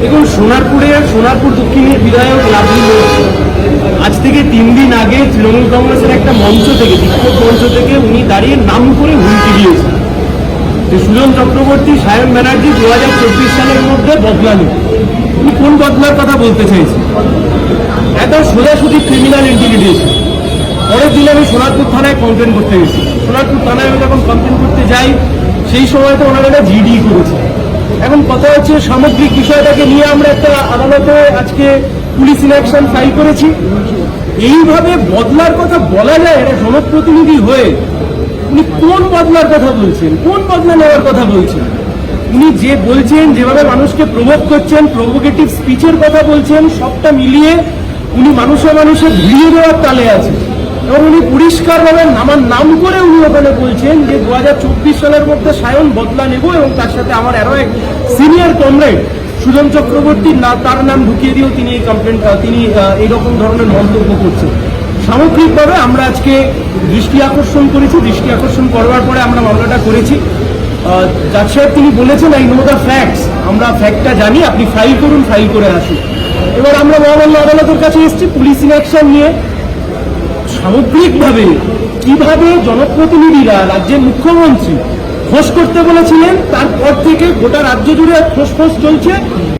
দেখুন, সোনারপুরে, সোনারপুর দক্ষিণের বিধায়ক লাভলি আজ থেকে তিন দিন আগে তৃণমূল কংগ্রেসের একটা মঞ্চ থেকে, বিক্ষোভ মঞ্চ থেকে উনি দাঁড়িয়ে নাম করে হুমকি দিয়েছেন। যে সুজন চক্রবর্তী, সায়ন ব্যানার্জি দু হাজার চব্বিশ সালের মধ্যে বদলা উনি কোন বদলার কথা বলতে চাইছেন? একদম সোজাসুজি ক্রিমিনাল ইন্টিগ্রিটেশন পরের দিন আমি সোনারপুর থানায় কমপ্লেন করতে গেছি। সোনারপুর থানায় আমি যখন কমপ্লেন করতে যাই, সেই সময় তো ওনারা জিডি করেছে। কথা হচ্ছে, সামগ্রিক বিষয়টাকে নিয়ে আমরা একটা আদালতে আজকে পুলিশ ইলেকশন ফাইল করেছি। এইভাবে বদলার কথা বলা যায়, এটা জনপ্রতিনিধি হয়ে উনি কোন বদলার কথা বলছেন? কোন বদলা নেওয়ার কথা বলছেন? উনি যে বলছেন, যেভাবে মানুষকে প্রভোগ করছেন প্রভোগেটিভ স্পিচের কথা বলছেন, সবটা মিলিয়ে উনি মানুষে মানুষে ভিড়িয়ে দেওয়ার তালে আছে এবং উনি পরিষ্কারভাবে আমার নাম করে উনি ওখানে বলছেন যে দু হাজার চব্বিশ সালের মধ্যে সায়ন বদলা নেব এবং তার সাথে আমার আরও এক সিনিয়র কমরেড সুজন চক্রবর্তী, না, তার নাম ঢুকিয়ে দিয়েও তিনি এই কমপ্লেন তিনি এইরকম ধরনের মন্তব্য করছেন। সামগ্রিকভাবে আমরা আজকে দৃষ্টি আকর্ষণ করেছি, দৃষ্টি আকর্ষণ করবার পরে আমরা মামলাটা করেছি। জাজ সাহেব তিনি বলেছেন আই নো দ্য ফ্যাক্টস আমরা ফ্যাক্টটা জানি, আপনি ফাইল করুন ফাইল করে আসুন। এবার আমরা মহামান্য আদালতের কাছে এসেছি, পুলিশ ইলেকশন নিয়ে সামগ্রিকভাবে কীভাবে জনপ্রতিনিধিরা রাজ্যের মুখ্যমন্ত্রী খোঁজ করতে বলেছিলেন, তারপর থেকে গোটা রাজ্য জুড়ে খোঁজ চলছে।